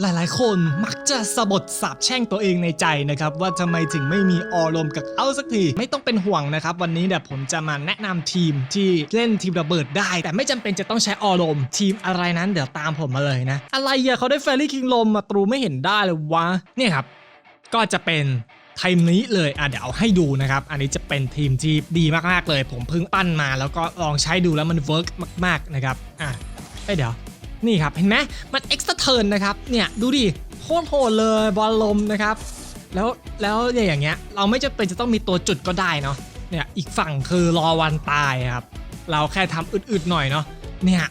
หลายๆ คนมักจะสะบดสาบแช่งตัวเองในใจนะครับ ว่าทำไมถึงไม่มีอารมณ์กับเขาสักที ไม่ต้องเป็นห่วงนะครับ วันนี้เดี๋ยวผมจะมาแนะนำทีมที่เล่นทีมระเบิดได้ แต่ไม่จำเป็นจะต้องใช้อารมณ์ทีมอะไรนั้นเดี๋ยวตามผมมาเลยนะ อะไรอะเขาได้แฟรี่คิงลมมาตรูไม่เห็นได้เลยวะเนี่ยครับ ก็จะเป็นทีมนี้เลยอะเดี๋ยวเอาให้ดูนะครับ อันนี้จะเป็นทีมที่ดีมากๆเลย ผมเพิ่งปั้นมา แล้วก็ลองใช้ดูแล้วมันเวิร์กมาก ๆนะครับอะเอ้เดี๋ยว นี่ครับเห็นไหมมันเอ็กซ์เทิร์นนะครับเนี่ยดูดิโคตรโหดเลยบอลลมนะครับ แล้วแล้วเนี่ยอย่างเงี้ยเราไม่จำเป็นจะต้องมีตัวจุดก็ได้เนาะเนี่ยอีกฝั่งคือรอวันตายครับ เราแค่ทำอึดๆหน่อยเนาะเนี่ย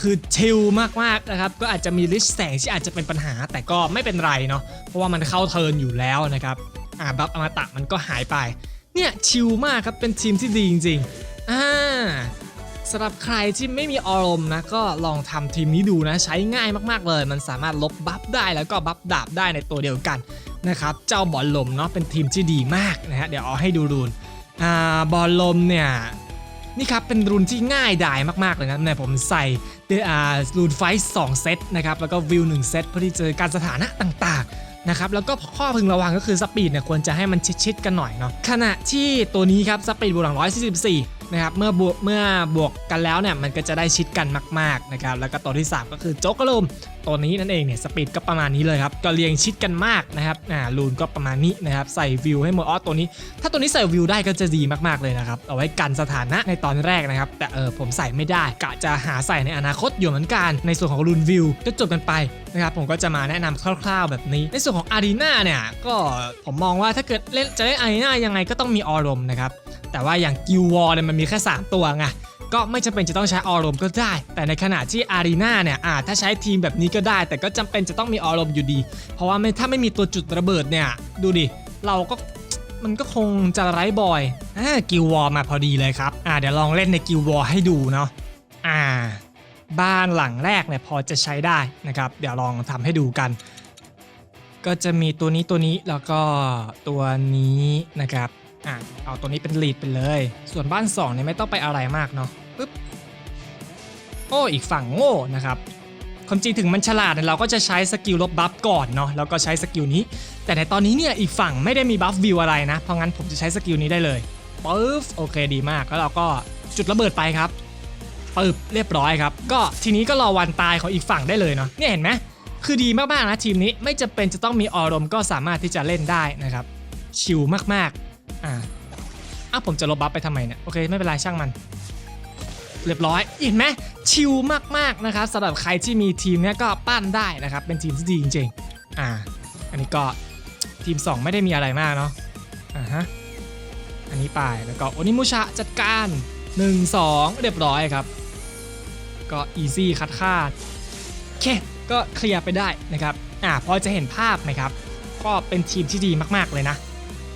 คือชิลมากๆนะครับ ก็อาจจะมีลิชแสงที่อาจจะเป็นปัญหา แต่ก็ไม่เป็นไรเนาะเพราะว่ามันเข้าเทิร์นอยู่แล้วนะครับอ่าบัฟอมตะมันก็หายไป เนี่ยชิลมากครับเป็นทีมที่ดีจริงๆอ่า สำหรับใครที่ไม่มีอารมณ์นะก็ลองทำทีมนี้ดูนะใช้ง่ายมากๆเลย มันสามารถลบบัฟได้แล้วก็บัฟดาบได้ในตัวเดียวกันนะครับเจ้าบอลลมเนาะเป็นทีมที่ดีมากนะฮะเดี๋ยวเอาให้ดูรูนอ่าบอลลมเนี่ยนี่ครับเป็นรูนที่ง่ายดายมากๆเลยนะเนี่ยผมใส่เดอารูนไฟสองเซตนะครับแล้วก็วิว1เซตเพื่อที่จะการสถานะต่างๆนะครับแล้วก็ข้อพึงระวังก็คือสปีดเนี่ยควรจะให้มันชิดๆกันหน่อยเนาะขณะที่ตัวนี้ครับสปีดบวกหลัง144 นะครับเมื่อบวกเมื่อบวกกันแล้วเนี่ยมันก็จะได้ชิดกันมากๆนะครับแล้วก็ตัวที่ 3 ก็คือโจ๊กกระลมตัวนี้นั่นเองเนี่ยสปีดก็ประมาณนี้เลยครับก็เรียงชิดกันมากนะครับอ่าลูนก็ประมาณนี้นะครับใส่วิวให้หมดอ๋อตัวนี้ ถ้าตัวนี้ใส่วิวได้ก็จะดีมากๆเลยนะครับเอาไว้กันสถานะในตอนแรกนะครับแต่เออผมใส่ไม่ได้กะจะหาใส่ในอนาคตอยู่เหมือนกัน ในส่วนของลูนวิวก็จบกันไปนะครับผมก็จะมาแนะนำคร่าว ๆ แบบนี้ ในส่วนของอารีนาเนี่ยก็ผมมองว่าถ้าเกิดเล่นจะเล่นอารีนายังไงก็ต้องมีอารมณ์นะครับ แต่ว่าอย่างกิววอลเนี่ยมันมีแค่ 3 ตัวไงก็ไม่จำเป็นจะต้องใช้อารมก็ได้ แต่ในขณะที่อารีนาเนี่ยอ่าถ้าใช้ทีมแบบนี้ก็ได้ แต่ก็จำเป็นจะต้องมีอารมอยู่ดี เพราะว่าไม่ถ้าไม่มีตัวจุดระเบิดเนี่ย ดูดิ เราก็มันก็คงจะไร้บอยอ่ากิววอลมาพอดีเลยครับ อ่าเดี๋ยวลองเล่นในกิววอลให้ดูเนาะอ่า บ้านหลังแรกเนี่ยพอจะใช้ได้นะครับ เดี๋ยวลองทำให้ดูกัน ก็จะมีตัวนี้ตัวนี้แล้วก็ตัวนี้นะครับ อะเอาตัวนี้เป็นลีดไปเลย ส่วนบ้าน2เนี่ยไม่ต้องไปอะไรมากเนาะปึ๊บโอ้อีกฝั่งโง่นะครับความจริงถึงมันฉลาดเนี่ยเราก็จะใช้สกิลลบบัฟก่อนเนาะแล้วก็ใช้สกิลนี้ แต่ในตอนนี้เนี่ยอีกฝั่งไม่ได้มีบัฟวิวอะไรนะ เพราะงั้นผมจะใช้สกิลนี้ได้เลยปึ๊บโอเคดีมากแล้วเราก็จุดระเบิดไปครับปึ๊บเรียบร้อยครับ ก็ทีนี้ก็รอวันตายของอีกฝั่งได้เลยเนาะเนี่ยเห็นไหมคือดีมากๆนะทีมนี้ไม่จำเป็นจะต้องมีอารมก็สามารถที่จะเล่นได้นะครับชิลมากๆ อ่าอ้าวผมจะลบบัฟไปทำไมเนี่ยโอเคไม่เป็นไรช่างมัน เรียบร้อยเห็นไหมชิลมากๆนะครับสำหรับใครที่มีทีมเนี้ยก็ปั้นได้นะครับเป็นทีมที่ดีจริงๆอ่าอันนี้ก็ทีม 2 ไม่ได้มีอะไรมากเนาะอ่าฮะอันนี้ไปแล้วก็โอนิมุชะจัดการ 1 2 เรียบร้อยครับ ก็อีซี่คัดคาดโอเคก็เคลียร์ไปได้นะครับอ่าพอจะเห็นภาพไหมครับ ก็เป็นทีมที่ดีมากๆเลยนะ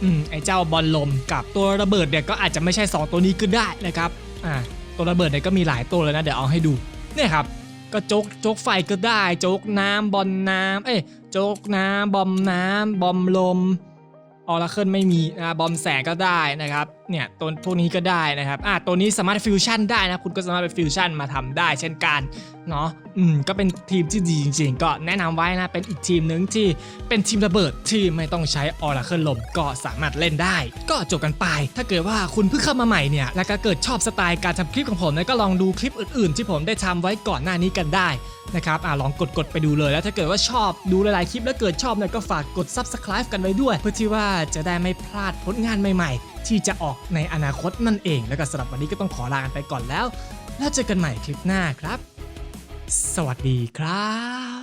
อืมไอ้เจ้าบอลลมกับตัวระเบิดเนี่ยก็อาจจะไม่ใช่ 2 ตัวนี้ก็ได้นะครับอ่าตัวระเบิดเนี่ยก็มีหลายตัวเลยนะเดี๋ยวเอาให้ดูเนี่ยครับก็โจ๊กโจกไฟก็ได้ โจ๊กน้ำบอลน้ำเอ้ยโจ๊กน้ำบอมน้ำบอมลมออร์เคิลไม่มีนะบอมแสงก็ได้นะครับเนี่ยตัวพวกนี้ก็ได้นะครับอ่าตัวนี้สามารถฟิวชั่นได้นะคุณก็สามารถไปฟิวชั่นมาทำได้ เช่นกัน เนาะอืมก็เป็นทีมที่ดีจริง ๆ ก็แนะนำไว้นะเป็นอีกทีมหนึ่งที่เป็นทีมระเบิดที่ไม่ต้องใช้ออร์เคิลลมก็สามารถเล่นได้ ก็จบกันไป ถ้าเกิดว่าคุณเพิ่งเข้ามาใหม่เนี่ยแล้วก็เกิดชอบสไตล์การทำคลิปของผมนะก็ลองดูคลิปอื่น ๆ ที่ผมได้ทำไว้ก่อนหน้านี้กันได้นะครับอ่าลองกดกดๆไปดูเลยแล้วถ้าเกิดว่าชอบดูหลาย ๆ คลิปแล้วเกิดชอบเนี่ยก็ฝากกด subscribe กันไว้ด้วย เพื่อที่ว่าจะได้ไม่พลาดผลงานใหม่ ๆ ที่จะออกในอนาคตนั่นเอง แล้วก็สำหรับวันนี้ก็ต้องขอลากันไปก่อนแล้ว แล้วเจอกันใหม่คลิปหน้าครับ สวัสดีครับ